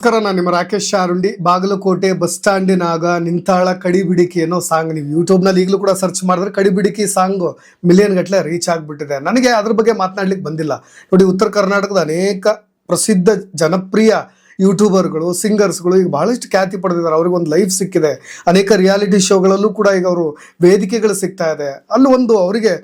ನಮಸ್ಕಾರ, ನಾನು ನಿಮ್ಮ ರಾಕೇಶ್ ಶಾರುಂಡಿ. ಬಾಗಲಕೋಟೆ ಬಸ್ ಸ್ಟ್ಯಾಂಡಿನಾಗ ನಿಂತಾಳ ಕಡಿಬಿಡಿಕೆ ಅನ್ನೋ ಸಾಂಗ್ ನೀವು ಯೂಟ್ಯೂಬ್ನಲ್ಲಿ ಈಗಲೂ ಕೂಡ ಸರ್ಚ್ ಮಾಡಿದ್ರೆ ಕಡಿಬಿಡಿಕೆ ಸಾಂಗ್ ಮಿಲಿಯನ್ ಗಟ್ಟಲೆ ರೀಚ್ ಆಗಿಬಿಟ್ಟಿದೆ. ನನಗೆ ಅದ್ರ ಬಗ್ಗೆ ಮಾತನಾಡ್ಲಿಕ್ಕೆ ಬಂದಿಲ್ಲ. ನೋಡಿ, ಉತ್ತರ ಕರ್ನಾಟಕದ ಅನೇಕ ಪ್ರಸಿದ್ಧ ಜನಪ್ರಿಯ ಯೂಟ್ಯೂಬರ್ಗಳು ಸಿಂಗರ್ಸ್ಗಳು ಈಗ ಬಹಳಷ್ಟು ಖ್ಯಾತಿ ಪಡೆದಿದ್ದಾರೆ. ಅವ್ರಿಗೆ ಒಂದು ಲೈಫ್ ಸಿಕ್ಕಿದೆ. ಅನೇಕ ರಿಯಾಲಿಟಿ ಶೋಗಳಲ್ಲೂ ಕೂಡ ಈಗ ಅವರು ವೇದಿಕೆಗಳು ಸಿಗ್ತಾ ಇದೆ. ಅಲ್ಲಿ ಒಂದು ಅವರಿಗೆ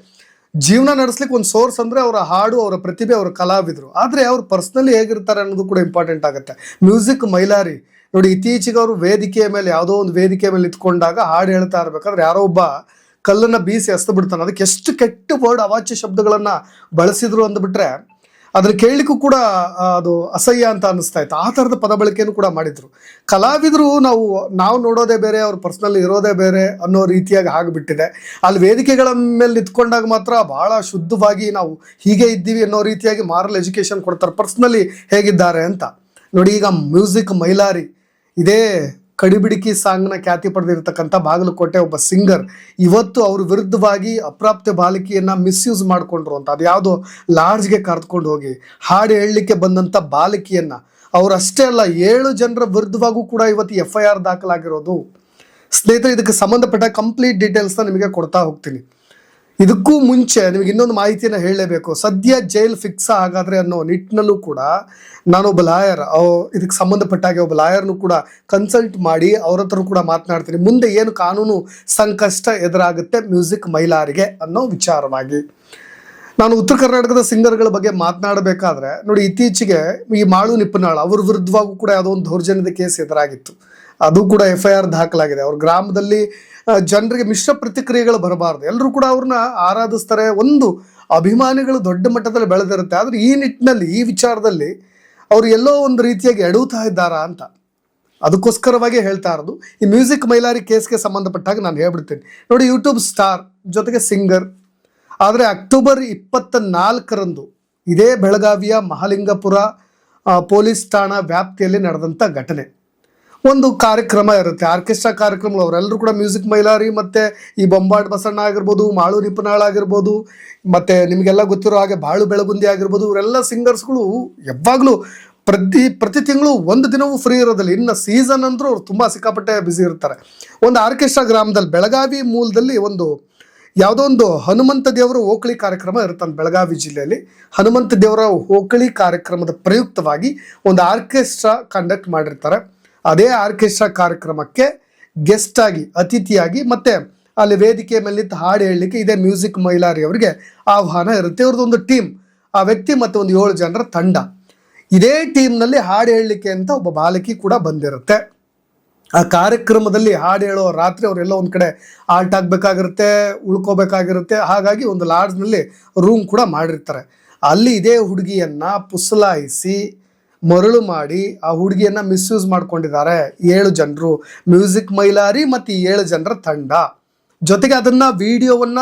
ಜೀವನ ನಡೆಸ್ಲಿಕ್ಕೆ ಒಂದು ಸೋರ್ಸ್ ಅಂದ್ರೆ ಅವರ ಹಾಡು, ಅವರ ಪ್ರತಿಭೆ, ಅವರ ಕಲಾವಿದರು. ಆದರೆ ಅವ್ರು ಪರ್ಸ್ನಲಿ ಹೇಗಿರ್ತಾರೆ ಅನ್ನೋದು ಕೂಡ ಇಂಪಾರ್ಟೆಂಟ್ ಆಗುತ್ತೆ. ಮ್ಯೂಸಿಕ್ ಮೈಲಾರಿ. ನೋಡಿ, ಇತ್ತೀಚೆಗೆ ಅವರು ವೇದಿಕೆಯ ಮೇಲೆ ಯಾವುದೋ ಒಂದು ವೇದಿಕೆ ಮೇಲೆ ನಿಂತ್ಕೊಂಡಾಗ ಹಾಡು ಹೇಳ್ತಾ ಇರ್ಬೇಕಾದ್ರೆ ಯಾರೋ ಒಬ್ಬ ಕಲ್ಲನ್ನ ಬೀಸಿ ಎಸ್ದು ಬಿಡ್ತಾನೆ. ಅದಕ್ಕೆ ಎಷ್ಟು ಕೆಟ್ಟ ವರ್ಡ್ ಅವಾಚ್ಯ ಶಬ್ದಗಳನ್ನ ಬಳಸಿದ್ರು ಅಂದ್ಬಿಟ್ರೆ ಅದನ್ನ ಕೇಳಲಿಕ್ಕೂ ಕೂಡ ಅದು ಅಸಹ್ಯ ಅಂತ ಅನಿಸ್ತಾ ಇತ್ತು. ಆ ಥರದ ಪದ ಬಳಕೆಯನ್ನು ಕೂಡ ಮಾಡಿದರು. ಕಲಾವಿದರು ನಾವು ನಾವು ನೋಡೋದೇ ಬೇರೆ, ಅವ್ರ ಪರ್ಸ್ನಲ್ ಇರೋದೇ ಬೇರೆ ಅನ್ನೋ ರೀತಿಯಾಗಿ ಆಗಿಬಿಟ್ಟಿದೆ. ಅಲ್ಲಿ ವೇದಿಕೆಗಳ ಮೇಲೆ ನಿಂತ್ಕೊಂಡಾಗ ಮಾತ್ರ ಭಾಳ ಶುದ್ಧವಾಗಿ ನಾವು ಹೀಗೆ ಇದ್ದೀವಿ ಅನ್ನೋ ರೀತಿಯಾಗಿ ಮಾರಲ್ ಎಜುಕೇಶನ್ ಕೊಡ್ತಾರೆ. ಪರ್ಸ್ನಲಿ ಹೇಗಿದ್ದಾರೆ ಅಂತ. ನೋಡಿ ಈಗ ಮ್ಯೂಸಿಕ್ ಮೈಲಾರಿ, ಇದೇ ಕಡಿಬಿಡಿಕಿ ಸಾಂಗ್ನ ಖ್ಯಾತಿ ಪಡೆದಿರ್ತಕ್ಕಂಥ ಬಾಗಲಕೋಟೆ ಒಬ್ಬ ಸಿಂಗರ್ ಇವತ್ತು ಅವ್ರ ವಿರುದ್ಧವಾಗಿ ಅಪ್ರಾಪ್ತ ಬಾಲಕಿಯನ್ನ ಮಿಸ್ಯೂಸ್ ಮಾಡಿಕೊಂಡ್ರು ಅಂತ. ಅದು ಯಾವುದೋ ಲಾಡ್ಜ್ಗೆ ಕರೆದುಕೊಂಡು ಹೋಗಿ ಹಾಡು ಹೇಳಲಿಕ್ಕೆ ಬಂದಂಥ ಬಾಲಕಿಯನ್ನ. ಅವರಷ್ಟೇ ಅಲ್ಲ, ಏಳು ಜನರ ವಿರುದ್ಧವಾಗೂ ಕೂಡ ಇವತ್ತು ಎಫ್ ಐ ಆರ್ ದಾಖಲಾಗಿರೋದು. ಸ್ನೇಹಿತರೆ, ಇದಕ್ಕೆ ಸಂಬಂಧಪಟ್ಟ ಕಂಪ್ಲೀಟ್ ಡೀಟೇಲ್ಸ್ನ ನಿಮಗೆ ಕೊಡ್ತಾ ಹೋಗ್ತೀನಿ. ಇದಕ್ಕೂ ಮುಂಚೆ ನಿಮಗೆ ಇನ್ನೊಂದು ಮಾಹಿತಿಯನ್ನು ಹೇಳಲೇಬೇಕು. ಸದ್ಯ ಜೈಲ್ ಫಿಕ್ಸ್ ಆಗಾದ್ರೆ ಅನ್ನೋ ನಿಟ್ಟಿನಲ್ಲೂ ಕೂಡ ನಾನೊಬ್ಬ ಲಾಯರ್ ಇದಕ್ಕೆ ಸಂಬಂಧಪಟ್ಟಾಗೆ ಒಬ್ಬ ಲಾಯರ್ನು ಕೂಡ ಕನ್ಸಲ್ಟ್ ಮಾಡಿ ಅವ್ರ ಹತ್ರ ಕೂಡ ಮಾತನಾಡ್ತೀನಿ. ಮುಂದೆ ಏನು ಕಾನೂನು ಸಂಕಷ್ಟ ಎದುರಾಗುತ್ತೆ ಮ್ಯೂಸಿಕ್ ಮೈಲಾರಿಗೆ ಅನ್ನೋ ವಿಚಾರವಾಗಿ. ನಾನು ಉತ್ತರ ಕರ್ನಾಟಕದ ಸಿಂಗರ್ಗಳ ಬಗ್ಗೆ ಮಾತನಾಡಬೇಕಾದ್ರೆ ನೋಡಿ ಇತ್ತೀಚೆಗೆ ಈ ಮಾಳು ನಿಪ್ಪನಾಳ ಅವ್ರ ವಿರುದ್ಧವಾಗೂ ಕೂಡ ಯಾವುದೋ ಒಂದು ದೌರ್ಜನ್ಯದ ಕೇಸ್ ಎದುರಾಗಿತ್ತು. ಅದು ಕೂಡ ಎಫ್ ಐ ಆರ್ ದಾಖಲಾಗಿದೆ. ಅವ್ರ ಗ್ರಾಮದಲ್ಲಿ ಜನರಿಗೆ ಮಿಶ್ರ ಪ್ರತಿಕ್ರಿಯೆಗಳು ಬರಬಾರ್ದು. ಎಲ್ಲರೂ ಕೂಡ ಅವ್ರನ್ನ ಆರಾಧಿಸ್ತಾರೆ. ಒಂದು ಅಭಿಮಾನಿಗಳು ದೊಡ್ಡ ಮಟ್ಟದಲ್ಲಿ ಬೆಳೆದಿರುತ್ತೆ. ಆದ್ರೆ ಈ ನಿಟ್ಟಿನಲ್ಲಿ, ಈ ವಿಚಾರದಲ್ಲಿ ಅವ್ರು ಎಲ್ಲೋ ಒಂದು ರೀತಿಯಾಗಿ ಎಡುತ್ತಾ ಇದ್ದಾರಾ ಅಂತ ಅದಕ್ಕೋಸ್ಕರವಾಗಿ ಹೇಳ್ತಾ ಇರೋದು. ಈ ಮ್ಯೂಸಿಕ್ ಮೈಲಾರಿ ಕೇಸ್ಗೆ ಸಂಬಂಧಪಟ್ಟಾಗ ನಾನು ಹೇಳ್ಬಿಡ್ತೀನಿ. ನೋಡಿ ಯೂಟ್ಯೂಬ್ ಸ್ಟಾರ್ ಜೊತೆಗೆ ಸಿಂಗರ್ ಆದರೆ ಅಕ್ಟೋಬರ್ ಇಪ್ಪತ್ತ ನಾಲ್ಕರಂದು ಇದೇ ಬೆಳಗಾವಿಯ ಮಹಾಲಿಂಗಪುರ ಪೊಲೀಸ್ ಠಾಣಾ ವ್ಯಾಪ್ತಿಯಲ್ಲಿ ನಡೆದಂಥ ಘಟನೆ. ಒಂದು ಕಾರ್ಯಕ್ರಮ ಇರುತ್ತೆ. ಆರ್ಕೆಸ್ಟ್ರಾ ಕಾರ್ಯಕ್ರಮಗಳು. ಅವರೆಲ್ಲರೂ ಕೂಡ ಮ್ಯೂಸಿಕ್ ಮೈಲಾರಿ ಮತ್ತೆ ಈ ಬೊಂಬಾಟ್ ಬಸಣ್ಣ ಆಗಿರ್ಬೋದು ಮಾಳು ರಿಪನಾಳ್ ಆಗಿರ್ಬೋದು, ಮತ್ತೆ ನಿಮಗೆಲ್ಲ ಗೊತ್ತಿರೋ ಹಾಗೆ ಬಾಳು ಬೆಳಗುಂದಿ ಆಗಿರ್ಬೋದು, ಇವರೆಲ್ಲ ಸಿಂಗರ್ಸ್ಗಳು ಯಾವಾಗಲೂ ಪ್ರತಿ ಪ್ರತಿ ತಿಂಗಳು ಒಂದು ದಿನವೂ ಫ್ರೀ ಇರೋದಿಲ್ಲ. ಇನ್ನು ಸೀಸನ್ ಅಂದರೂ ಅವ್ರು ತುಂಬ ಸಿಕ್ಕಾಪಟ್ಟೆ ಬ್ಯುಸಿ ಇರ್ತಾರೆ. ಒಂದು ಆರ್ಕೆಸ್ಟ್ರಾ ಗ್ರಾಮದಲ್ಲಿ, ಬೆಳಗಾವಿ ಮೂಲದಲ್ಲಿ ಒಂದು ಯಾವುದೋ ಒಂದು ಹನುಮಂತ ದೇವರ ಓಕಳಿ ಕಾರ್ಯಕ್ರಮ ಇರುತ್ತೆ ಬೆಳಗಾವಿ ಜಿಲ್ಲೆಯಲ್ಲಿ. ಹನುಮಂತ ದೇವರ ಓಕಳಿ ಕಾರ್ಯಕ್ರಮದ ಪ್ರಯುಕ್ತವಾಗಿ ಒಂದು ಆರ್ಕೆಸ್ಟ್ರಾ ಕಂಡಕ್ಟ್ ಮಾಡಿರ್ತಾರೆ. ಅದೇ ಆರ್ಕೆಸ್ಟ್ರಾ ಕಾರ್ಯಕ್ರಮಕ್ಕೆ ಗೆಸ್ಟ್ ಆಗಿ, ಅತಿಥಿಯಾಗಿ ಮತ್ತೆ ಅಲ್ಲಿ ವೇದಿಕೆ ಮೇಲೆ ನಿಂತು ಹಾಡು ಹೇಳಲಿಕ್ಕೆ ಇದೇ ಮ್ಯೂಸಿಕ್ ಮೈಲಾರಿ ಅವರಿಗೆ ಆಹ್ವಾನ ಇರುತ್ತೆ. ಇವ್ರದ್ದು ಒಂದು ಟೀಮ್. ಆ ವ್ಯಕ್ತಿ ಮತ್ತು ಒಂದು ಏಳು ಜನರ ತಂಡ. ಇದೇ ಟೀಮ್ನಲ್ಲಿ ಹಾಡು ಹೇಳಲಿಕ್ಕೆ ಅಂತ ಒಬ್ಬ ಬಾಲಕಿ ಕೂಡ ಬಂದಿರುತ್ತೆ. ಆ ಕಾರ್ಯಕ್ರಮದಲ್ಲಿ ಹಾಡು ಹೇಳೋ ರಾತ್ರಿ ಅವರೆಲ್ಲ ಒಂದು ಕಡೆ ಆಲ್ಟ್ ಆಗಬೇಕಾಗಿರುತ್ತೆ, ಉಳ್ಕೋಬೇಕಾಗಿರುತ್ತೆ. ಹಾಗಾಗಿ ಒಂದು ಲಾಡ್ಜ್ನಲ್ಲಿ ರೂಮ್ ಕೂಡ ಮಾಡಿರ್ತಾರೆ. ಅಲ್ಲಿ ಇದೇ ಹುಡುಗಿಯನ್ನ ಪುಸಲಾಯಿಸಿ ಮರಳು ಮಾಡಿ ಆ ಹುಡುಗಿಯನ್ನ ಮಿಸ್ಯೂಸ್ ಮಾಡ್ಕೊಂಡಿದ್ದಾರೆ. ಏಳು ಜನರು ಮ್ಯೂಸಿಕ್ ಮೈಲಾರಿ ಮತ್ತು ಏಳು ಜನರ ತಂಡ. ಜೊತೆಗೆ ಅದನ್ನ ವಿಡಿಯೋವನ್ನ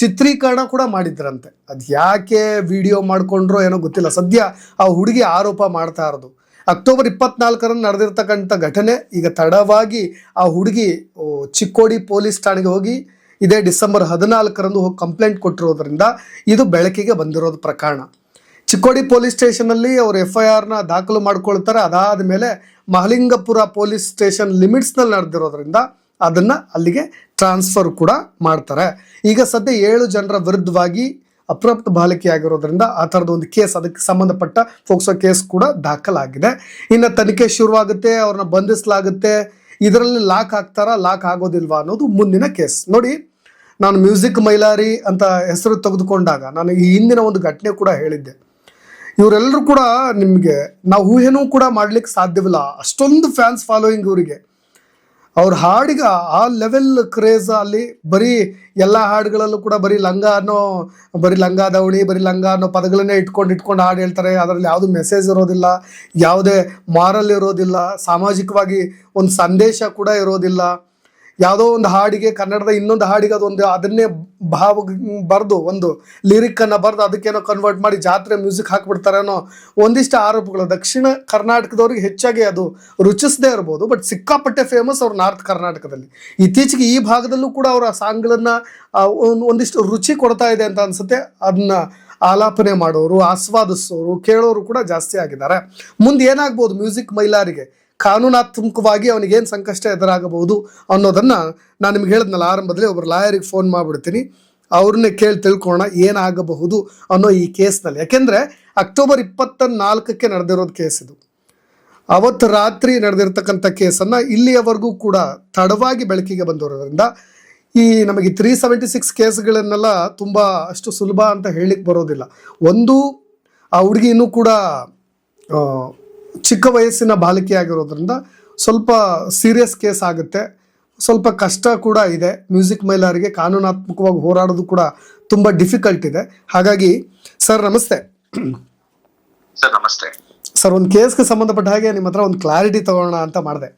ಚಿತ್ರೀಕರಣ ಕೂಡ ಮಾಡಿದ್ರಂತೆ. ಅದು ಯಾಕೆ ವಿಡಿಯೋ ಮಾಡ್ಕೊಂಡ್ರೋ ಏನೋ ಗೊತ್ತಿಲ್ಲ. ಸದ್ಯ ಆ ಹುಡುಗಿ ಆರೋಪ ಮಾಡ್ತಾ ಇರೋದು. ಅಕ್ಟೋಬರ್ ಇಪ್ಪತ್ನಾಲ್ಕರಂದು ನಡೆದಿರ್ತಕ್ಕಂಥ ಘಟನೆ, ಈಗ ತಡವಾಗಿ ಆ ಹುಡುಗಿ ಚಿಕ್ಕೋಡಿ ಪೊಲೀಸ್ ಠಾಣೆಗೆ ಹೋಗಿ ಇದೇ ಡಿಸೆಂಬರ್ ಹದಿನಾಲ್ಕರಂದು ಹೋಗಿ ಕಂಪ್ಲೇಂಟ್ ಕೊಟ್ಟಿರೋದ್ರಿಂದ ಇದು ಬೆಳಕಿಗೆ ಬಂದಿರೋದು ಪ್ರಕರಣ. ಚಿಕ್ಕೋಡಿ ಪೊಲೀಸ್ ಸ್ಟೇಷನಲ್ಲಿ ಅವರು ಎಫ್ ಐ ಆರ್ನ ದಾಖಲು ಮಾಡ್ಕೊಳ್ತಾರೆ. ಅದಾದ ಮೇಲೆ ಮಹಲಿಂಗಪುರ ಪೊಲೀಸ್ ಸ್ಟೇಷನ್ ಲಿಮಿಟ್ಸ್ನಲ್ಲಿ ನಡೆದಿರೋದ್ರಿಂದ ಅದನ್ನು ಅಲ್ಲಿಗೆ ಟ್ರಾನ್ಸ್ಫರ್ ಕೂಡ ಮಾಡ್ತಾರೆ. ಈಗ ಸದ್ಯ ಏಳು ಜನರ ವಿರುದ್ಧವಾಗಿ ಅಪ್ರಾಪ್ತ ಬಾಲಕಿಯಾಗಿರೋದ್ರಿಂದ ಆ ಥರದ ಒಂದು ಕೇಸ್ ಅದಕ್ಕೆ ಸಂಬಂಧಪಟ್ಟ ಫೋಕ್ಸೋ ಕೇಸ್ ಕೂಡ ದಾಖಲಾಗಿದೆ. ಇನ್ನು ತನಿಖೆ ಶುರುವಾಗುತ್ತೆ, ಅವ್ರನ್ನ ಬಂಧಿಸಲಾಗುತ್ತೆ, ಇದರಲ್ಲಿ ಲಾಕ್ ಆಗ್ತಾರಾ ಲಾಕ್ ಆಗೋದಿಲ್ವಾ ಅನ್ನೋದು ಮುಂದಿನ ಕೇಸ್. ನೋಡಿ, ನಾನು ಮ್ಯೂಸಿಕ್ ಮೈಲಾರಿ ಅಂತ ಹೆಸರು ತೆಗೆದುಕೊಂಡಾಗ ನಾನು ಈ ಹಿಂದಿನ ಒಂದು ಘಟನೆ ಕೂಡ ಹೇಳಿದ್ದೆ. ಇವರೆಲ್ಲರೂ ಕೂಡ ನಿಮಗೆ ನಾವು ಊಹೆನೂ ಕೂಡ ಮಾಡ್ಲಿಕ್ಕೆ ಸಾಧ್ಯವಿಲ್ಲ. ಅಷ್ಟೊಂದು ಫ್ಯಾನ್ಸ್ ಫಾಲೋಯಿಂಗ್ ಇವರಿಗೆ. ಅವ್ರ ಹಾಡಿಗೆ ಆ ಲೆವೆಲ್ ಕ್ರೇಜ್ ಅಲ್ಲಿ ಬರೀ ಎಲ್ಲ ಹಾಡುಗಳಲ್ಲೂ ಕೂಡ ಬರೀ ಲಂಗ ಅನ್ನೋ, ಬರೀ ಲಂಗ ದವಣಿ ಬರೀ ಲಂಗ ಅನ್ನೋ ಪದಗಳನ್ನೇ ಇಟ್ಕೊಂಡು ಇಟ್ಕೊಂಡು ಹಾಡು ಹೇಳ್ತಾರೆ. ಅದರಲ್ಲಿ ಯಾವುದು ಮೆಸೇಜ್ ಇರೋದಿಲ್ಲ, ಯಾವುದೇ ಮಾರಲ್ ಇರೋದಿಲ್ಲ, ಸಾಮಾಜಿಕವಾಗಿ ಒಂದು ಸಂದೇಶ ಕೂಡ ಇರೋದಿಲ್ಲ. ಯಾವುದೋ ಒಂದು ಹಾಡಿಗೆ, ಕನ್ನಡದ ಇನ್ನೊಂದು ಹಾಡಿಗೆ ಅದೊಂದು, ಅದನ್ನೇ ಭಾವ ಬರೆದು, ಒಂದು ಲಿರಿಕ್ಕನ್ನು ಬರೆದು ಅದಕ್ಕೇನೋ ಕನ್ವರ್ಟ್ ಮಾಡಿ ಜಾತ್ರೆ ಮ್ಯೂಸಿಕ್ ಹಾಕ್ಬಿಡ್ತಾರೆ ಅನ್ನೋ ಒಂದಿಷ್ಟು ಆರೋಪಗಳು. ದಕ್ಷಿಣ ಕರ್ನಾಟಕದವ್ರಿಗೆ ಹೆಚ್ಚಾಗಿ ಅದು ರುಚಿಸದೇ ಇರ್ಬೋದು ಬಟ್ ಸಿಕ್ಕಾಪಟ್ಟೆ ಫೇಮಸ್ ಅವ್ರು ನಾರ್ತ್ ಕರ್ನಾಟಕದಲ್ಲಿ. ಇತ್ತೀಚೆಗೆ ಈ ಭಾಗದಲ್ಲೂ ಕೂಡ ಅವರ ಸಾಂಗ್ಗಳನ್ನ ಒಂದಿಷ್ಟು ರುಚಿ ಕೊಡ್ತಾ ಇದೆ ಅಂತ ಅನ್ಸುತ್ತೆ. ಅದನ್ನ ಆಲಾಪನೆ ಮಾಡೋರು, ಆಸ್ವಾದಿಸೋರು, ಕೇಳೋರು ಕೂಡ ಜಾಸ್ತಿ ಆಗಿದ್ದಾರೆ. ಮುಂದೆ ಏನಾಗ್ಬೋದು ಮ್ಯೂಸಿಕ್ ಮೈಲಾರಿಗೆ? ಕಾನೂನಾತ್ಮಕವಾಗಿ ಅವನಿಗೆ ಏನು ಸಂಕಷ್ಟ ಎದುರಾಗಬಹುದು ಅನ್ನೋದನ್ನು ನಾನು ನಿಮ್ಗೆ ಹೇಳಿದ್ನಲ್ಲ ಆರಂಭದಲ್ಲಿ ಒಬ್ಬರು ಲಾಯರಿಗೆ ಫೋನ್ ಮಾಡಿಬಿಡ್ತೀನಿ. ಅವ್ರನ್ನೇ ಕೇಳಿ ತಿಳ್ಕೊಳ್ಳೋಣ ಏನಾಗಬಹುದು ಅನ್ನೋ ಈ ಕೇಸ್ನಲ್ಲಿ. ಯಾಕೆಂದರೆ ಅಕ್ಟೋಬರ್ ಇಪ್ಪತ್ತ ನಾಲ್ಕಕ್ಕೆ ನಡೆದಿರೋದು ಕೇಸ್ ಇದು. ಅವತ್ತು ರಾತ್ರಿ ನಡೆದಿರ್ತಕ್ಕಂಥ ಕೇಸನ್ನು ಇಲ್ಲಿಯವರೆಗೂ ಕೂಡ ತಡವಾಗಿ ಬೆಳಕಿಗೆ ಬಂದಿರೋದ್ರಿಂದ ಈ ನಮಗೆ ತ್ರೀ ಸೆವೆಂಟಿ ಸಿಕ್ಸ್ ಕೇಸ್ಗಳನ್ನೆಲ್ಲ ತುಂಬ ಅಷ್ಟು ಸುಲಭ ಅಂತ ಹೇಳಲಿಕ್ಕೆ ಬರೋದಿಲ್ಲ. ಒಂದು, ಆ ಹುಡುಗಿ ಇನ್ನೂ ಕೂಡ ಚಿಕ್ಕ ವಯಸ್ಸಿನ ಬಾಲಿಕೆಯಾಗಿರೋದ್ರಿಂದ ಸ್ವಲ್ಪ ಸೀರಿಯಸ್ ಕೇಸ್ ಆಗುತ್ತೆ. ಸ್ವಲ್ಪ ಕಷ್ಟ ಕೂಡ ಇದೆ. ಮ್ಯೂಸಿಕ್ ಮೈಲಾರಿಗೆ ಕಾನೂನಾತ್ಮಕವಾಗಿ ಹೋರಾಡೋದು ಕೂಡ ತುಂಬ ಡಿಫಿಕಲ್ಟ್ ಇದೆ. ಹಾಗಾಗಿ ಸರ್ ನಮಸ್ತೆ. ಸರ್ ನಮಸ್ತೆ. ಸರ್ ಒಂದು ಕೇಸ್ಗೆ ಸಂಬಂಧಪಟ್ಟ ಹಾಗೆ ನಿಮ್ಮ ಹತ್ರ ಒಂದು ಕ್ಲಾರಿಟಿ ತಗೋಣ ಅಂತ ಮಾಡಿದೆ.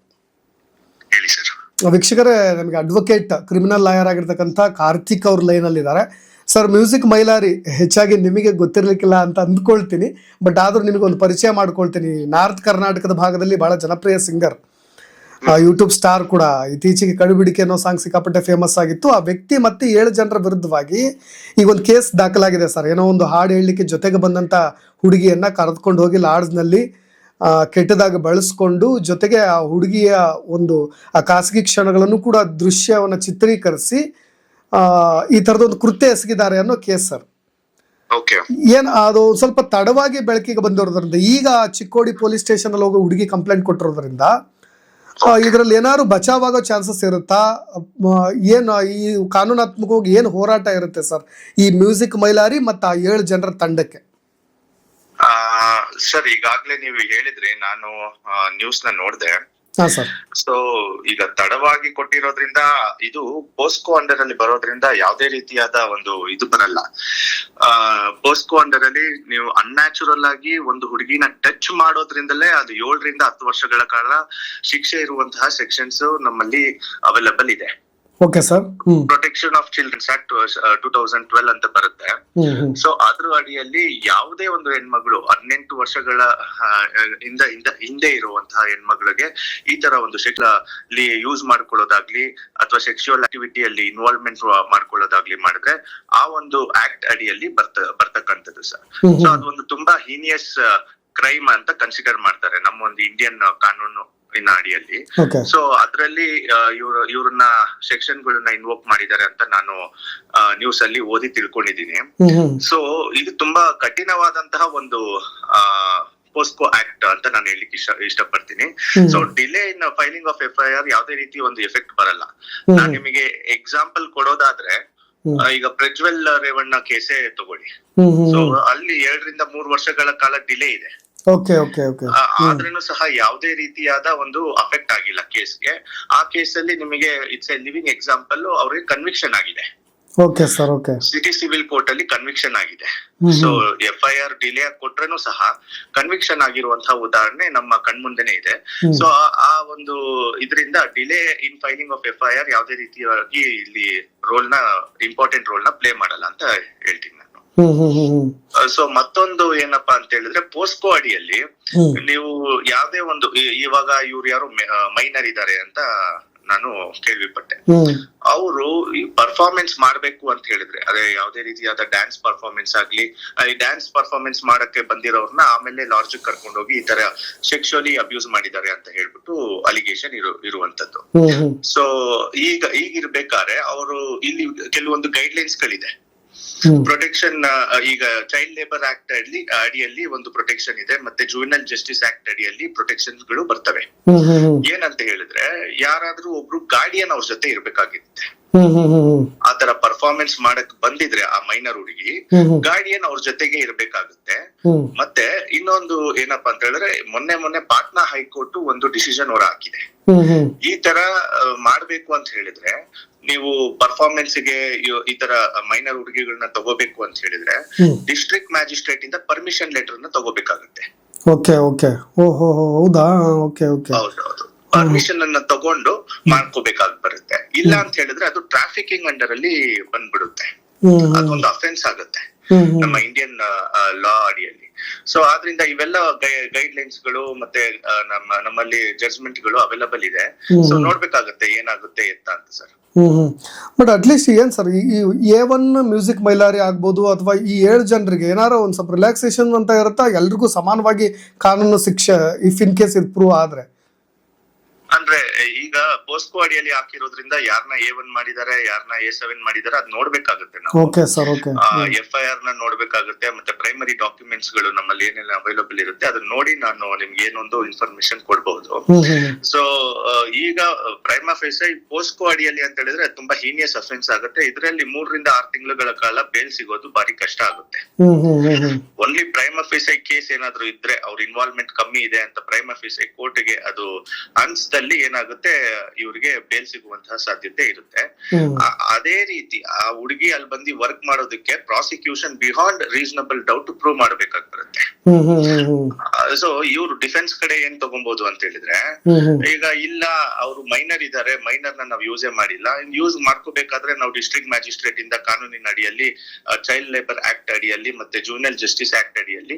ವೀಕ್ಷಕರೇ ನಮಗೆ ಅಡ್ವೊಕೇಟ್ ಕ್ರಿಮಿನಲ್ ಲಾಯರ್ ಆಗಿರ್ತಕ್ಕಂಥ ಕಾರ್ತಿಕ್ ಅವ್ರ ಲೈನಲ್ಲಿ ಇದ್ದಾರೆ ಸರ್ ಮ್ಯೂಸಿಕ್ ಮೈಲಾರಿ ಹೆಚ್ಚಾಗಿ ನಿಮಗೆ ಗೊತ್ತಿರಲಿಕ್ಕಿಲ್ಲ ಅಂತ ಅಂದ್ಕೊಳ್ತೀನಿ ಬಟ್ ಆದರೂ ನಿಮಗೆ ಒಂದು ಪರಿಚಯ ಮಾಡ್ಕೊಳ್ತೀನಿ. ನಾರ್ತ್ ಕರ್ನಾಟಕದ ಭಾಗದಲ್ಲಿ ಬಹಳ ಜನಪ್ರಿಯ ಸಿಂಗರ್ ಯೂಟ್ಯೂಬ್ ಸ್ಟಾರ್ ಕೂಡ. ಇತ್ತೀಚೆಗೆ ಕಡುಬಿಡಿಕೆ ಅನ್ನೋ ಸಾಂಗ್ ಸಿಕ್ಕಾಪಟ್ಟೆ ಫೇಮಸ್ ಆಗಿತ್ತು. ಆ ವ್ಯಕ್ತಿ ಮತ್ತೆ ಏಳು ಜನರ ವಿರುದ್ಧವಾಗಿ ಈಗ ಒಂದು ಕೇಸ್ ದಾಖಲಾಗಿದೆ ಸರ್ ಏನೋ ಒಂದು ಹಾಡು ಹೇಳಲಿಕ್ಕೆ ಜೊತೆಗೆ ಬಂದಂತ ಹುಡುಗಿಯನ್ನ ಕರೆದುಕೊಂಡು ಹೋಗಿ ಲಾಡ್ಜ್ನಲ್ಲಿ ಕೆಟ್ಟದಾಗಿ ಬಳಸ್ಕೊಂಡು ಜೊತೆಗೆ ಆ ಹುಡುಗಿಯ ಒಂದು, ಆ ಖಾಸಗಿ ಕ್ಷಣಗಳನ್ನು ಕೂಡ ದೃಶ್ಯವನ್ನು ಚಿತ್ರೀಕರಿಸಿ ಈ ಥರದೊಂದು ಕೃತ್ಯ ಎಸಗಿದ್ದಾರೆ ಅನ್ನೋ ಕೇಸ್ ಸರ್. ಓಕೆ. ಏನ್ ಅದು ಸ್ವಲ್ಪ ತಡವಾಗಿ ಬೆಳಕಿಗೆ ಬಂದಿರೋದ್ರಿಂದ ಈಗ ಚಿಕ್ಕೋಡಿ ಪೊಲೀಸ್ ಸ್ಟೇಷನ್ ಅಲ್ಲಿ ಹೋಗಿ ಹುಡುಗಿ ಕಂಪ್ಲೇಂಟ್ ಕೊಟ್ಟಿರೋದ್ರಿಂದ ಇದರಲ್ಲಿ ಏನಾದ್ರು ಬಚಾವಾಗೋ ಚಾನ್ಸಸ್ ಇರುತ್ತಾ? ಏನು ಈ ಕಾನೂನಾತ್ಮಕವಾಗಿ ಏನು ಹೋರಾಟ ಇರುತ್ತೆ ಸರ್ ಈ ಮ್ಯೂಸಿಕ್ ಮೈಲಾರಿ ಮತ್ತು ಆ ಏಳು ಜನರ ತಂಡಕ್ಕೆ? ಸರ್ ಈಗಾಗಲೇ ನೀವು ಹೇಳಿದ್ರಿ ನಾನು ನ್ಯೂಸ್ನ ನೋಡ್ದೆ. ಸೊ ಈಗ ತಡವಾಗಿ ಕೊಟ್ಟಿರೋದ್ರಿಂದ, ಇದು ಪೋಸ್ಕೋ ಅಂಡರ್ ಅಲ್ಲಿ ಬರೋದ್ರಿಂದ ಯಾವುದೇ ರೀತಿಯಾದ ಒಂದು ಇದು ಬರಲ್ಲ. ಪೋಸ್ಕೋ ಅಂಡರ್ ಅಲ್ಲಿ ನೀವು ಅನ್ಯಾಚುರಲ್ ಆಗಿ ಒಂದು ಹುಡುಗಿನ ಟಚ್ ಮಾಡೋದ್ರಿಂದಲೇ ಅದು ಏಳರಿಂದ ಹತ್ತು ವರ್ಷಗಳ ಕಾಲ ಶಿಕ್ಷೆ ಇರುವಂತಹ ಸೆಕ್ಷನ್ಸ್ ನಮ್ಮಲ್ಲಿ ಅವೈಲಬಲ್ ಇದೆ. Okay sir protection of childrens act two thousand twelve ಅಂತ ಬರುತ್ತೆ. ಸೊ ಅದ್ರ ಅಡಿಯಲ್ಲಿ ಯಾವುದೇ ಒಂದು ಹೆಣ್ಮಗಳು ಹದಿನೆಂಟು ವರ್ಷಗಳ ಇಂದ ಹಿಂದೆ ಇರುವಂತಹ ಹೆಣ್ಮಗಳಿಗೆ ಈ ತರ ಒಂದು ಅಲ್ಲಿ ಯೂಸ್ ಮಾಡ್ಕೊಳ್ಳೋದಾಗ್ಲಿ ಅಥವಾ ಸೆಕ್ಸುಯಲ್ ಆಕ್ಟಿವಿಟಿಯಲ್ಲಿ ಇನ್ವಾಲ್ವ್ಮೆಂಟ್ ಮಾಡ್ಕೊಳ್ಳೋದಾಗ್ಲಿ ಮಾಡಿದ್ರೆ ಆ ಒಂದು ಆಕ್ಟ್ ಅಡಿಯಲ್ಲಿ ಬರ್ತ ಬರ್ತಕ್ಕಂಥದ್ದು ಸರ್ ಸೊ ಅದೊಂದು ತುಂಬಾ ಹೀನಿಯಸ್ ಕ್ರೈಮ್ ಅಂತ ಕನ್ಸಿಡರ್ ಮಾಡ್ತಾರೆ. ನಮ್ಮ ಒಂದು ಇಂಡಿಯನ್ ಕಾನೂನು ಇನ್ನ ಅಡಿಯಲ್ಲಿ. ಓಕೆ ಸೊ ಅದ್ರಲ್ಲಿ ಇವ್ರು ಇವ್ರನ್ನ ಸೆಕ್ಷನ್ ಗಳನ್ನ ಇನ್ವೋಕ್ ಮಾಡಿದ್ದಾರೆ ಅಂತ ನಾನು ನ್ಯೂಸ್ ಅಲ್ಲಿ ಓದಿ ತಿಳ್ಕೊಂಡಿದ್ದೀನಿ. ಸೊ ಇದು ತುಂಬಾ ಕಠಿಣವಾದಂತಹ ಒಂದು ಪೋಸ್ಕೋ ಆಕ್ಟ್ ಅಂತ ನಾನು ಹೇಳಿಕ್ ಇಷ್ಟ ಇಷ್ಟಪಡ್ತೀನಿ. So delay in filing of F I R ಯಾವುದೇ ರೀತಿ ಒಂದು ಎಫೆಕ್ಟ್ ಬರಲ್ಲ. ನಾನು ನಿಮಗೆ ಎಕ್ಸಾಂಪಲ್ ಕೊಡೋದಾದ್ರೆ ಈಗ ಪ್ರಜ್ವಲ್ ರೇವಣ್ಣ ಕೇಸೇ ತಗೊಳ್ಳಿ. ಸೊ ಅಲ್ಲಿ ಎರಡರಿಂದ ಮೂರು ವರ್ಷಗಳ ಕಾಲ ಡಿಲೇ ಇದೆ. ಓಕೆ ಓಕೆ ಓಕೆ ಆದ್ರೂ ಸಹ ಯಾವುದೇ ರೀತಿಯಾದ ಒಂದು ಅಫೆಕ್ಟ್ ಆಗಿಲ್ಲ ಕೇಸ್ಗೆ. ಆ ಕೇಸಲ್ಲಿ ನಿಮಗೆ ಇಟ್ಸ್ ಎ ಲಿವಿಂಗ್ ಎಕ್ಸಾಂಪಲ್ ಅವ್ರಿಗೆ ಕನ್ವಿಕ್ಷನ್ ಆಗಿದೆ. Okay sir okay city civil court ಅಲ್ಲಿ ಕನ್ವಿಕ್ಷನ್ ಆಗಿದೆ. So F I R delay ಕೊಟ್ರೇನು ಸಹ ಕನ್ವಿಕ್ಷನ್ ಆಗಿರುವಂತಹ ಉದಾಹರಣೆ ನಮ್ಮ ಕಣ್ಮುಂದೆನೆ ಇದೆ. ಸೊ ಆ ಒಂದು ಇದರಿಂದ delay in filing of F I R ಯಾವುದೇ ರೀತಿಯಾಗಿ ಇಲ್ಲಿ ರೋಲ್ನ ಇಂಪಾರ್ಟೆಂಟ್ ರೋಲ್ನ ಪ್ಲೇ ಮಾಡಲ್ಲ ಅಂತ ಹೇಳ್ತೀನಿ ನಾನು. ಸೊ ಮತ್ತೊಂದು ಏನಪ್ಪಾ ಅಂತ ಹೇಳಿದ್ರೆ ಪೋಸ್ಕೋ ಅಡಿಯಲ್ಲಿ ನೀವು ಯಾವ್ದೇ ಒಂದು ಇವಾಗ ಇವ್ರು ಯಾರು ಮೈನರ್ ಇದ್ದಾರೆ ಅಂತ ನಾನು ಕೇಳ್ವಿಪಟ್ಟೆ. ಅವರು ಪರ್ಫಾರ್ಮೆನ್ಸ್ ಮಾಡ್ಬೇಕು ಅಂತ ಹೇಳಿದ್ರೆ ಅದೇ ಯಾವುದೇ ರೀತಿಯಾದ ಡ್ಯಾನ್ಸ್ ಪರ್ಫಾರ್ಮೆನ್ಸ್ ಆಗ್ಲಿ ಈ ಡ್ಯಾನ್ಸ್ ಪರ್ಫಾರ್ಮೆನ್ಸ್ ಮಾಡಕ್ಕೆ ಬಂದಿರೋರ್ನ ಆಮೇಲೆ ಲಾಡ್ಜ್ ಕರ್ಕೊಂಡೋಗಿ ಈ ತರ ಸೆಕ್ಷುಲಿ ಅಬ್ಯೂಸ್ ಮಾಡಿದ್ದಾರೆ ಅಂತ ಹೇಳ್ಬಿಟ್ಟು ಅಲಿಗೇಷನ್ ಇರು ಇರುವಂತದ್ದು ಸೊ ಈಗ ಈಗಿರ್ಬೇಕಾದ್ರೆ ಅವರು ಇಲ್ಲಿ ಕೆಲವೊಂದು ಗೈಡ್ ಲೈನ್ಸ್ ಗಳಿದೆ. ಪ್ರೊಟೆಕ್ಷನ್ ಈಗ ಚೈಲ್ಡ್ ಲೇಬರ್ ಆಕ್ಟ್ ಅಡಿ ಅಡಿಯಲ್ಲಿ ಒಂದು ಪ್ರೊಟೆಕ್ಷನ್ ಇದೆ ಮತ್ತೆ ಜುವಿನಲ್ ಜಸ್ಟಿಸ್ ಆಕ್ಟ್ ಅಡಿಯಲ್ಲಿ ಪ್ರೊಟೆಕ್ಷನ್ಗಳು ಬರ್ತವೆ ಏನಂತ ಹೇಳಿದ್ರೆ ಯಾರಾದ್ರೂ ಒಬ್ರು ಗಾರ್ಡಿಯನ್ ಅವ್ರ ಜೊತೆ ಹ್ಮ್ ಆತರ ಪರ್ಫಾರ್ಮೆನ್ಸ್ ಮಾಡಕ್ ಬಂದಿದ್ರೆ ಆ ಮೈನರ್ ಹುಡುಗಿ ಗಾರ್ಡಿಯನ್ ಅವ್ರ ಜೊತೆಗೆ ಇರ್ಬೇಕಾಗುತ್ತೆ. ಮತ್ತೆ ಇನ್ನೊಂದು ಏನಪ್ಪಾ ಅಂತ ಹೇಳಿದ್ರೆ ಮೊನ್ನೆ ಮೊನ್ನೆ ಪಾಟ್ನಾ ಹೈಕೋರ್ಟ್ ಒಂದು ಡಿಸಿಷನ್ ಹೊರ ಹಾಕಿದೆ. ಈ ತರ ಮಾಡ್ಬೇಕು ಅಂತ ಹೇಳಿದ್ರೆ ನೀವು ಪರ್ಫಾರ್ಮೆನ್ಸ್ಗೆ ಈ ತರ ಮೈನರ್ ಹುಡುಗಿಗಳನ್ನ ತಗೋಬೇಕು ಅಂತ ಹೇಳಿದ್ರೆ ಡಿಸ್ಟ್ರಿಕ್ಟ್ ಮ್ಯಾಜಿಸ್ಟ್ರೇಟ್ ಇಂದ ಪರ್ಮಿಷನ್ ಲೆಟರ್ನ ತಗೋಬೇಕಾಗುತ್ತೆ. Okay okay. ಓಹೋ ಹೌದಾ? Okay okay. ಹೌದೌದು. ಪರ್ಮಿಷನ್ ಅನ್ನ ತಗೊಂಡು ಮಾಡ್ಕೋಬೇಕಾಗಿ ಬರುತ್ತೆ. ಇಲ್ಲ ಅಂತ ಹೇಳಿದ್ರೆ ಅದು ಟ್ರಾಫಿಕಿಂಗ್ ಅಂಡರ್ ಅಲ್ಲಿ ಬಂದ್ಬಿಡುತ್ತೆ. ಅದೊಂದು ಅಫೆನ್ಸ್ ಆಗುತ್ತೆ ನಮ್ಮ ಇಂಡಿಯನ್ ಲಾ ಅಡಿಯಲ್ಲಿ. ಸೊ ಆದ್ರಿಂದ ಇವೆಲ್ಲ ಗೈಡ್ ಲೈನ್ಸ್ಗಳು ಮತ್ತೆ ನಮ್ಮ ನಮ್ಮಲ್ಲಿ ಜಡ್ಜ್ಮೆಂಟ್ಗಳು ಅವೈಲಬಲ್ ಇದೆ. ಸೊ ನೋಡ್ಬೇಕಾಗುತ್ತೆ ಏನಾಗುತ್ತೆ ಎತ್ತ ಅಂತ sir hmm hmm. But at least ಏನ್ ಸರ್ ಈ ಎ ಒನ್ ಮ್ಯೂಸಿಕ್ ಮೈಲಾರಿ ಆಗ್ಬೋದು ಅಥವಾ ಈ ಏಳು ಜನರಿಗೆ ಏನಾರ ಒಂದ್ ಸ್ವಲ್ಪ ರಿಲ್ಯಾಕ್ಸೇಷನ್ ಅಂತ ಇರುತ್ತಾ? ಎಲ್ರಿಗೂ ಸಮಾನವಾಗಿ ಕಾನೂನು ಶಿಕ್ಷೆ ಇಫ್ ಇನ್ ಕೇಸ್ ಇದು ಪ್ರೂವ್ ಆದ್ರೆ. ಅಂದ್ರೆ ಈಗ ಪೋಸ್ಕೋ ಅಡಿಯಲ್ಲಿ ಹಾಕಿರೋದ್ರಿಂದ ಯಾರನ್ನ ಎ ಒನ್ ಮಾಡಿದ್ದಾರೆ ಯಾರನ್ನ ಎ ಸೆವೆನ್ ಮಾಡಿದ್ದಾರೆ ಅದ್ ನೋಡ್ಬೇಕಾಗುತ್ತೆ ನಾವು. Okay sir okay F I ಆರ್ನ ನೋಡ್ಬೇಕಾಗುತ್ತೆ ಮತ್ತೆ ಪ್ರೈಮರಿ ಡಾಕ್ಯುಮೆಂಟ್ಸ್ಗಳು ನಮ್ಮಲ್ಲಿ ಏನೆಲ್ಲ ಅವೈಲಬಲ್ ಇರುತ್ತೆ ಅದನ್ನ ನೋಡಿ ನಾನು ನಿಮ್ಗೆ ಏನೊಂದು ಇನ್ಫಾರ್ಮೇಶನ್ ಕೊಡಬಹುದು ಸೊ ಈಗ ಪ್ರೈಮ ಫೇಸ್ ಪೋಸ್ಕೋ ಅಡಿಯಲ್ಲಿ ಅಂತ ಹೇಳಿದ್ರೆ ತುಂಬಾ ಹೀನಿಯಸ್ ಅಫೆನ್ಸ್ ಆಗುತ್ತೆ. ಇದರಲ್ಲಿ ಮೂರರಿಂದ ಆರು ತಿಂಗಳುಗಳ ಕಾಲ ಬೇಲ್ ಸಿಗೋದು ಬಾರಿ ಕಷ್ಟ ಆಗುತ್ತೆ. Only prime only facie case ಏನಾದ್ರು ಇದ್ರೆ ಅವ್ರ ಇನ್ವಾಲ್ವ್ಮೆಂಟ್ ಕಮ್ಮಿ ಇದೆ ಅಂತ ಪ್ರೈಮ ಫೇಸೈ ಕೋರ್ಟ್ಗೆ ಅದು ಅನ್ಸ್ದಲ್ಲಿ ಏನಾಗುತ್ತೆ ಇವ್ರಿಗೆ ಬೇಲ್ ಸಿಗುವಂತಹ ಸಾಧ್ಯತೆ ಇರುತ್ತೆ. ಅದೇ ರೀತಿ ಆ ಹುಡುಗಿ ಅಲ್ಲಿ ಬಂದು ವರ್ಕ್ ಮಾಡೋದಕ್ಕೆ prosecution beyond reasonable doubt prove ಮಾಡ್ಬೇಕಾಗ್ಬರುತ್ತೆ so ಇವ್ರು ಡಿಫೆನ್ಸ್ ಕಡೆ ಏನ್ ತಗೊಬಹುದು ಅಂತ ಹೇಳಿದ್ರೆ ಈಗ ಇಲ್ಲ ಅವರು ಮೈನರ್ ಇದ್ದಾರೆ ಮೈನರ್ನ ನಾವು ಯೂಸೇ ಮಾಡಿಲ್ಲ. ಯೂಸ್ ಮಾಡ್ಕೋಬೇಕಾದ್ರೆ ನಾವು ಡಿಸ್ಟ್ರಿಕ್ಟ್ ಮ್ಯಾಜಿಸ್ಟ್ರೇಟ್ ಇಂದ ಕಾನೂನಿನ ಅಡಿಯಲ್ಲಿ ಚೈಲ್ಡ್ ಲೇಬರ್ ಆಕ್ಟ್ ಅಡಿಯಲ್ಲಿ ಮತ್ತೆ ಜೂನಿಯಲ್ ಜಸ್ಟಿಸ್ ಆಕ್ಟ್ ಅಡಿಯಲ್ಲಿ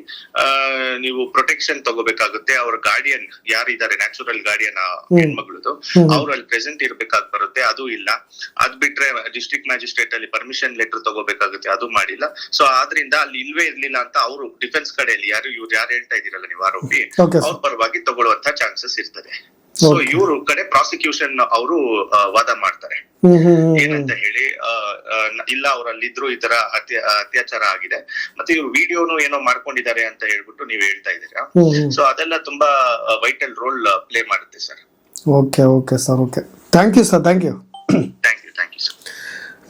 ನೀವು ಪ್ರೊಟೆಕ್ಷನ್ ತಗೋಬೇಕಾಗುತ್ತೆ. ಅವ್ರ ಗಾರ್ಡಿಯನ್ ಯಾರಿದ್ದಾರೆ? ನ್ಯಾಚುರಲ್ ಗಾರ್ಡಿಯನ್ ಹೆಣ್ಮಗಳದು. ಅವ್ರು ಅಲ್ಲಿ ಪ್ರೆಸೆಂಟ್ ಇರ್ಬೇಕಾಗಿ ಬರುತ್ತೆ. ಅದು ಇಲ್ಲ. ಅದ್ ಬಿಟ್ರೆ ಡಿಸ್ಟ್ರಿಕ್ಟ್ ಮ್ಯಾಜಿಸ್ಟ್ರೇಟ್ ಅಲ್ಲಿ ಪರ್ಮಿಷನ್ ಲೆಟರ್ ತಗೋಬೇಕಾಗುತ್ತೆ. ಅದು ಮಾಡಿಲ್ಲ. ಸೊ ಆದ್ರಿಂದ ಅಲ್ಲಿ ಇಲ್ವೇ ಇರ್ಲಿಲ್ಲ ಅಂತ ಅವರು ಡಿಫೆನ್ಸ್ ಕಡೆಯಲ್ಲಿ ಯಾರು ಇವ್ರು ಯಾರು ಹೇಳ್ತಾ ಇದೀರಲ್ಲ ನೀವು ಆರೋಪಿ ಅವ್ರ ಪರವಾಗಿ ತಗೊಳ್ಳುವಂತ ಚಾನ್ಸಸ್ ಇರ್ತದೆ. ಸೊ. ಇವರು ಕಡೆ ಪ್ರಾಸಿಕ್ಯೂಷನ್ ಅವರು ವಾದ ಮಾಡ್ತಾರೆ. ಏನಂತ ಹೇಳಿ ಇಲ್ಲ ಅವರಲ್ಲಿದ್ರು ಈ ತರ ಅತ್ಯ- ಅತ್ಯಾಚಾರ ಆಗಿದೆ. ಮತ್ತೆ ಇವ್ರು ವಿಡಿಯೋನು ಏನೋ ಮಾಡ್ಕೊಂಡಿದ್ದಾರೆ ಅಂತ ಹೇಳ್ಬಿಟ್ಟು ನೀವು ಹೇಳ್ತಾ ಇದ್ದೀರಾ? ಸೊ ಅದೆಲ್ಲ ತುಂಬಾ ವೈಟಲ್ ರೋಲ್ ಪ್ಲೇ ಮಾಡುತ್ತೆ sir okay okay sir okay thank you sir thank you thank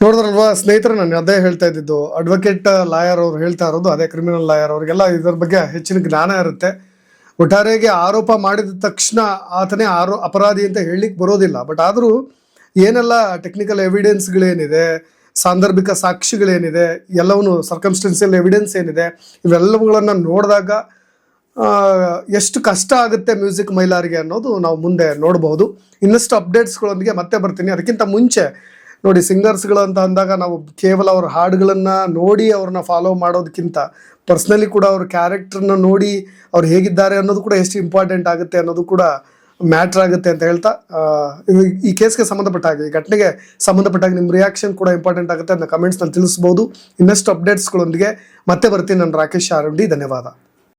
ನೋಡಿದ್ರಲ್ವಾ ಸ್ನೇಹಿತರೆ, ನಾನು ಅದೇ ಹೇಳ್ತಾ ಇದ್ದಿದ್ದು. ಅಡ್ವೊಕೇಟ್ ಲಾಯರ್ ಅವ್ರು ಹೇಳ್ತಾ ಇರೋದು, ಅದೇ ಕ್ರಿಮಿನಲ್ ಲಾಯರ್ ಅವ್ರಿಗೆಲ್ಲ ಇದ್ರ ಬಗ್ಗೆ ಹೆಚ್ಚಿನ ಜ್ಞಾನ ಇರುತ್ತೆ. ಒಟ್ಟಾರೆಗೆ ಆರೋಪ ಮಾಡಿದ ತಕ್ಷಣ ಆತನೇ ಆರೋ, ಅಪರಾಧಿ ಅಂತ ಹೇಳಲಿಕ್ಕೆ ಬರೋದಿಲ್ಲ. ಬಟ್ ಆದರೂ ಏನೆಲ್ಲ ಟೆಕ್ನಿಕಲ್ ಎವಿಡೆನ್ಸ್ಗಳೇನಿದೆ ಸಾಂದರ್ಭಿಕ ಸಾಕ್ಷಿಗಳೇನಿದೆ, ಎಲ್ಲವನ್ನು ಸರ್ಕಮ್ಸ್ಟೆನ್ಸಿಯಲ್ ಎವಿಡೆನ್ಸ್ ಏನಿದೆ, ಇವೆಲ್ಲವುಗಳನ್ನು ನೋಡಿದಾಗ ಎಷ್ಟು ಕಷ್ಟ ಆಗುತ್ತೆ ಮ್ಯೂಸಿಕ್ ಮೈಲಾರಿಗೆ ಅನ್ನೋದು ನಾವು ಮುಂದೆ ನೋಡಬಹುದು. ಇನ್ನಷ್ಟು ಅಪ್ಡೇಟ್ಸ್ಗಳೊಂದಿಗೆ ಮತ್ತೆ ಬರ್ತೀನಿ. ಅದಕ್ಕಿಂತ ಮುಂಚೆ ನೋಡಿ ಸಿಂಗರ್ಸ್ಗಳು ಅಂತ ಅಂದಾಗ ನಾವು ಕೇವಲ ಅವ್ರ ಹಾಡುಗಳನ್ನು ನೋಡಿ ಅವ್ರನ್ನ ಫಾಲೋ ಮಾಡೋದಕ್ಕಿಂತ ಪರ್ಸ್ನಲಿ ಕೂಡ ಅವ್ರ ಕ್ಯಾರೆಕ್ಟರ್ನ ನೋಡಿ ಅವ್ರು ಹೇಗಿದ್ದಾರೆ ಅನ್ನೋದು ಕೂಡ ಎಷ್ಟು ಇಂಪಾರ್ಟೆಂಟ್ ಆಗುತ್ತೆ ಅನ್ನೋದು ಕೂಡ ಮ್ಯಾಟ್ರ್ ಆಗುತ್ತೆ ಅಂತ ಹೇಳ್ತಾ ಈ ಕೇಸ್ಗೆ ಸಂಬಂಧಪಟ್ಟ ಹಾಗೆ. ಈ ಘಟನೆಗೆ ಸಂಬಂಧಪಟ್ಟಾಗಿ ನಿಮ್ಮ ರಿಯಾಕ್ಷನ್ ಕೂಡ ಇಂಪಾರ್ಟೆಂಟ್ ಆಗುತ್ತೆ ಅದನ್ನ ಕಮೆಂಟ್ಸ್ನಲ್ಲಿ ತಿಳಿಸ್ಬೋದು. ಇನ್ನಷ್ಟು ಅಪ್ಡೇಟ್ಸ್ಗಳೊಂದಿಗೆ ಮತ್ತೆ ಬರ್ತೀನಿ. ನಾನು ರಾಕೇಶ್ ಆರ್ ಧನ್ಯವಾದ.